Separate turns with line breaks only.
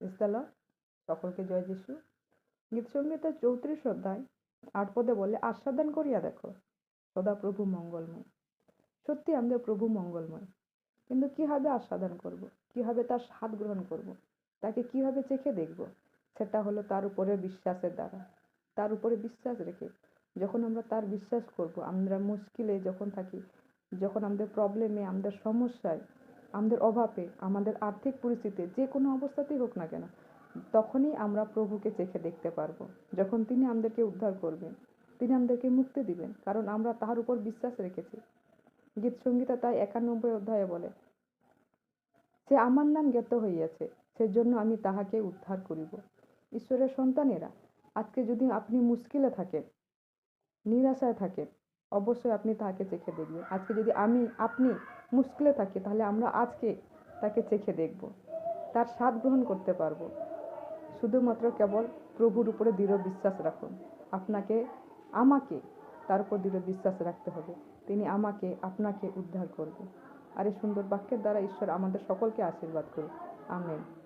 ইস্তালা, সকলকে জয় যিশু। গীত সঙ্গীতের চৌত্রিশ অধ্যায়, আট পদে বলে, আস্বাদন করিয়া দেখো, সদা প্রভু মঙ্গলময়। সত্যি আমাদের প্রভু মঙ্গলময়। কিন্তু কীভাবে আস্বাদন করব? কীভাবে তার স্বাদ গ্রহণ করব? তাকে কীভাবে চেখে দেখব? সেটা হলো তার উপরে বিশ্বাসের দ্বারা। তার উপরে বিশ্বাস রেখে যখন আমরা তার বিশ্বাস করব, আমরা মুশকিলে যখন থাকি, যখন আমাদের প্রবলেমে আমাদের সমস্যায় আমাদের অভাবে, আমাদের আর্থিক পরিস্থিতিতে যে কোনো অবস্থাতেই হোক না কেন, তখনই আমরা প্রভুকে চেখে দেখতে পারব। যখন তিনি আমাদেরকে উদ্ধার করবেন, তিনি আমাদেরকে মুক্তি দিবেন, কারণ আমরা তাহার উপর বিশ্বাস রেখেছি। গীত সঙ্গীতা তাই একানব্বই অধ্যায়ে বলে সে আমার নাম জ্ঞাত হইয়াছে, সেজন্য আমি তাহাকে উদ্ধার করিব। ঈশ্বরের সন্তানেরা, আজকে যদি আপনি মুশকিলে থাকেন, নিরাশায় থাকেন অবশ্যই আপনি তাকে চেখে দেখবেন। আজকে যদি আমি, আপনি মুশকিলে থাকি, তাহলে আমরা আজকে তাকে চেখে দেখব। তার স্বাদ গ্রহণ করতে পারব। শুধুমাত্র কেবল প্রভুর উপরে দৃঢ় বিশ্বাস রাখুন। আপনাকে, আমাকে তার উপর দৃঢ় বিশ্বাস রাখতে হবে। তিনি আমাকে, আপনাকে উদ্ধার করবে। আর এই সুন্দর বাক্যের দ্বারা ঈশ্বর আমাদের সকলকে আশীর্বাদ করুন আমেন।